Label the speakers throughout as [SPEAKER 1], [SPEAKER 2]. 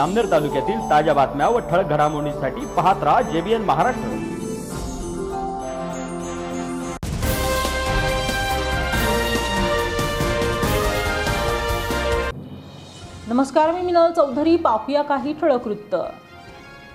[SPEAKER 1] अमनेर तालुक्यातील ताज्या बातम्या व ठळक घडामोडींसाठी पाहत राहा जेबीएन महाराष्ट्र.
[SPEAKER 2] नमस्कार मी मिनल चौधरी. पाहूया काही ठळक वृत्त.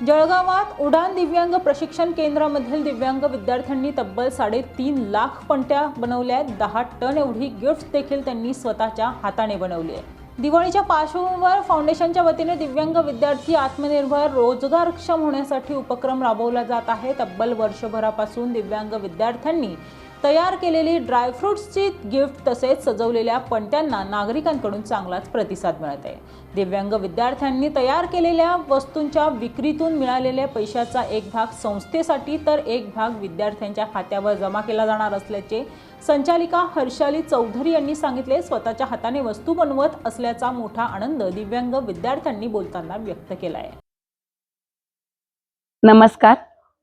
[SPEAKER 2] जळगावात उडान दिव्यांग प्रशिक्षण केंद्रामधील दिव्यांग विद्यार्थ्यांनी तब्बल साडेतीन लाख पणत्या बनवल्या आहेत. दहा टन एवढी गिफ्ट देखील त्यांनी स्वतःच्या हाताने बनवली आहे. दिवाळीच्या पार्श्वभूमीवर फाउंडेशनच्या वतीने दिव्यांग विद्यार्थी आत्मनिर्भर रोजगारक्षम होण्यासाठी उपक्रम राबवला जात आहे. तब्बल वर्षभरापासून दिव्यांग विद्यार्थ्यांनी तयार केलेली ड्रायफ्रुट्सची गिफ्ट तसेच सजवलेल्या पणत्यांना नागरिकांकडून चांगलाच प्रतिसाद मिळत आहे. दिव्यांग विद्यार्थ्यांनी तयार केलेल्या वस्तूंच्या विक्रीतून मिळालेल्या पैशाचा एक भाग संस्थेसाठी तर एक भाग विद्यार्थ्यांच्या खात्यावर जमा केला जाणार असल्याचे संचालिका हर्षाली चौधरी यांनी सांगितले. स्वतःच्या हाताने वस्तू बनवत असल्याचा मोठा आनंद दिव्यांग विद्यार्थ्यांनी बोलताना व्यक्त केला आहे
[SPEAKER 3] नमस्कार.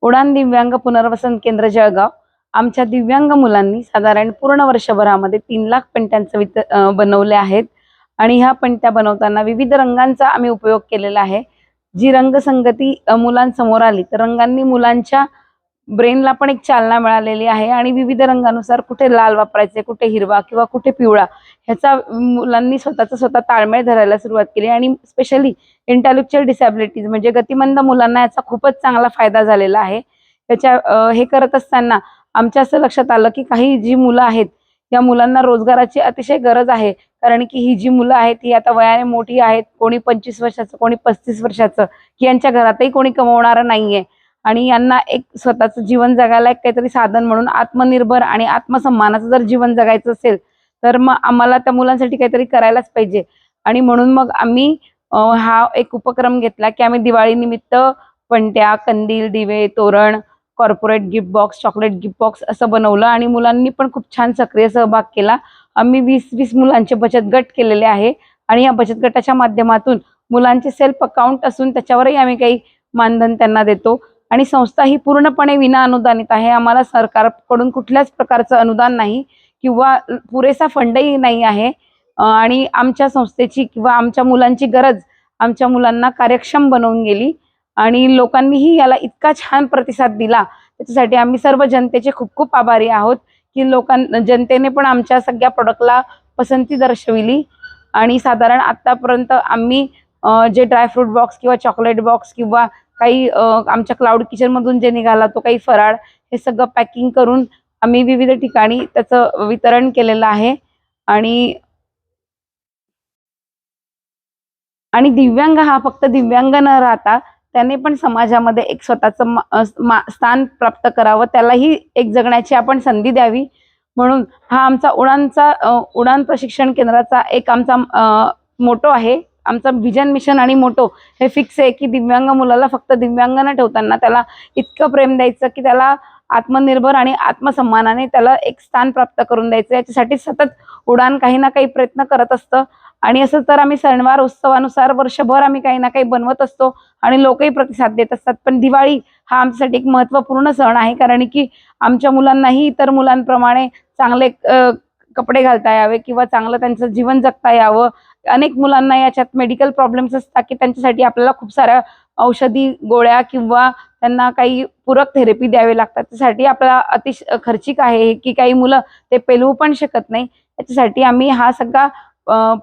[SPEAKER 3] उडान दिव्यांग पुनर्वसन केंद्र जळगाव. आमच्या दिव्यांग मुलांनी साधारण पूर्ण वर्षभरामध्ये तीन लाख पंट्यांचं वित बनवले आहेत. आणि ह्या पंट्या बनवताना विविध रंगांचा आम्ही उपयोग केलेला आहे. जी रंगसंगती मुलांसमोर आली तर रंगांनी मुलांच्या ब्रेनला पण एक चालना मिळालेली आहे. आणि विविध रंगानुसार कुठे लाल वापरायचे कुठे हिरवा किंवा कुठे पिवळा ह्याचा मुलांनी स्वतःचा स्वतः ताळमेळ धरायला सुरुवात केली. आणि स्पेशली इंटेलेक्च्युअल डिसॅबिलिटीज म्हणजे गतिमंद मुलांना याचा खूपच चांगला फायदा झालेला आहे. त्याच्या हे करत असताना आमच्या असं लक्षात आलं की काही जी मुलं आहेत या मुलांना रोजगाराची अतिशय गरज आहे. कारण की ही जी मुलं आहेत ही आता वयाने मोठी आहेत कोणी पंचवीस वर्षाचं कोणी पस्तीस वर्षाचं की यांच्या घरातही कोणी कमवणारं नाहीये. आणि यांना एक स्वतःचं जीवन जगायला एक काहीतरी साधन म्हणून आत्मनिर्भर आणि आत्मसन्मानाचं जर जीवन जगायचं असेल तर मग आम्हाला त्या मुलांसाठी काहीतरी करायलाच पाहिजे. आणि म्हणून मग आम्ही हा एक उपक्रम घेतला की आम्ही दिवाळीनिमित्त पणत्या कंदील दिवे तोरण corporate gift box chocolate gift box असं बनवलं आणि मुलांनी पण खूप छान सक्रिय सहभाग केला. आम्ही वीस वीस मुलांचे बचत गट केलेले आहे आणि या बचत गटाच्या माध्यमातून मुलांचे सेल्फ अकाउंट असून त्याच्यावरही आम्ही काही मानधन त्यांना देतो. आणि संस्था ही पूर्णपणे विना अनुदानित आहे. आम्हाला सरकारकडून कुठल्याच प्रकारचं अनुदान नाही किंवा पुरेसा फंडही नाही आहे. आणि आमच्या संस्थेची किंवा आमच्या मुलांची गरज आमच्या मुलांना कार्यक्षम बनवून गेली. आणि लोकांनीही याला इतका छान प्रतिसाद दिला. त्याच्यासाठी आम्ही सर्व जनतेचे खूप खूप आभारी आहोत की लोकां जनतेने पण आमच्या सगळ्या प्रोडक्टला पसंती दर्शविली. आणि साधारण आतापर्यंत आम्ही जे ड्रायफ्रूट बॉक्स किंवा चॉकलेट बॉक्स किंवा काही आमच्या क्लाउड किचनमधून जे निघाला तो काही फराळ हे सगळं पॅकिंग करून आम्ही विविध ठिकाणी त्याचं वितरण केलेलं आहे. आणि आणि दिव्यांग हा फक्त दिव्यांग न राहता त्याने पण समाजामध्ये एक स्वतःचं मा- स्थान प्राप्त करावं. त्यालाही एक जगण्याची आपण संधी द्यावी. म्हणून हा आमचा उडानचा उडान प्रशिक्षण केंद्राचा एक आमचा मोटो आहे. आमचा विजन मिशन आणि मोटो हे फिक्स आहे की दिव्यांग मुलाला फक्त दिव्यांग न ठेवताना त्याला इतकं प्रेम द्यायचं की त्याला आत्मनिर्भर आणि आत्मसन्मानाने त्याला एक स्थान प्राप्त करून द्यायचं. याच्यासाठी सतत उडान काही ना काही प्रयत्न करत असतं. आणि असं तर आम्ही सणवार उत्सवानुसार वर्षभर आम्ही काही ना काही बनवत असतो आणि लोकही प्रतिसाद देत असतात. पण दिवाळी हा आमच्यासाठी एक महत्त्वपूर्ण सण आहे. कारण की आमच्या मुलांनाही इतर मुलांप्रमाणे चांगले कपडे घालता यावे किंवा चांगलं त्यांचं जीवन जगता यावं. अनेक मुलांना याच्यात मेडिकल प्रॉब्लेम्स असतात की त्यांच्यासाठी आपल्याला खूप साऱ्या औषधी गोळ्या किंवा त्यांना काही पूरक थेरपी द्यावे लागतात. त्यासाठी आपल्याला अतिश खर्चिक आहे की काही मुलं ते पेलवू पण शकत नाही. त्याच्यासाठी आम्ही हा सगळा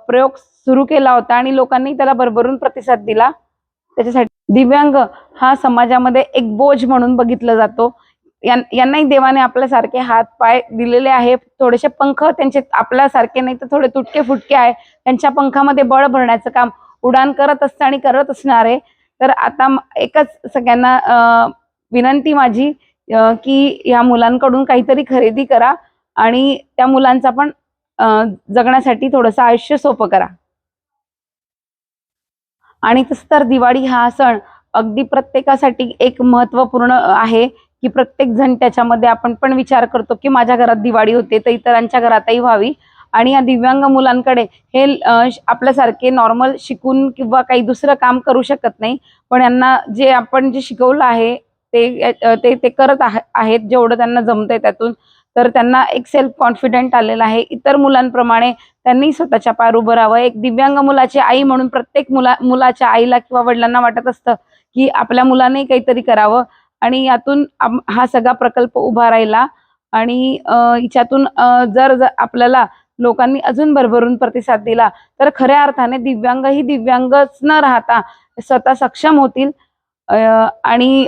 [SPEAKER 3] प्रयोग सुरू केला होता आणि लोकांनी त्याला भरभरून प्रतिसाद दिला. त्याच्यासाठी दिव्यांग हा समाजामध्ये एक बोज म्हणून बघितलं जातो. यांनाही देवाने आपल्यासारखे हात पाय दिलेले आहे. थोडेसे पंख त्यांचे आपल्यासारखे नाही तर थोडे तुटके फुटके आहे. त्यांच्या पंखामध्ये बळ भरण्याचं काम उडान करत असतं आणि करत असणार. आहे तर आता एकच सगळ्यांना विनंती माझी की या मुलांकडून काहीतरी खरेदी करा आणि त्या मुलांचा पण जगण्यासाठी थोडंसं आयुष्य सोपं करा. आणि तसं तर दिवाळी हा सण अगदी प्रत्येकासाठी एक महत्त्वपूर्ण आहे की प्रत्येक जण त्याच्यामध्ये आपण पण विचार करतो की माझ्या घरात दिवाळी होते तर इतरांच्या घरातही व्हावी. आणि या दिव्यांग मुलांकडे हे आपल्यासारखे नॉर्मल शिकून किंवा काही दुसरं काम करू शकत नाही. पण यांना जे आपण जे शिकवलं आहे ते ते ते करत आहेत जेवढं त्यांना जमतंय त्यातून. तर त्यांना एक सेल्फ कॉन्फिडंट आलेला आहे. इतर मुलांप्रमाणे त्यांनी स्वतःच्या पार उभं राहावं. एक दिव्यांग मुलाची आई म्हणून प्रत्येक मुला मुलाच्या आईला किंवा वडिलांना वाटत असतं की आपल्या मुलाने काहीतरी करावं. आणि यातून हा सगळा प्रकल्प उभा राहिला. आणि याच्यातून हिच्यातून जर जर आपल्याला लोकांनी अजून भरभरून प्रतिसाद दिला तर खऱ्या अर्थाने दिव्यांग ही दिव्यांगच न राहता स्वतः सक्षम होतील. आणि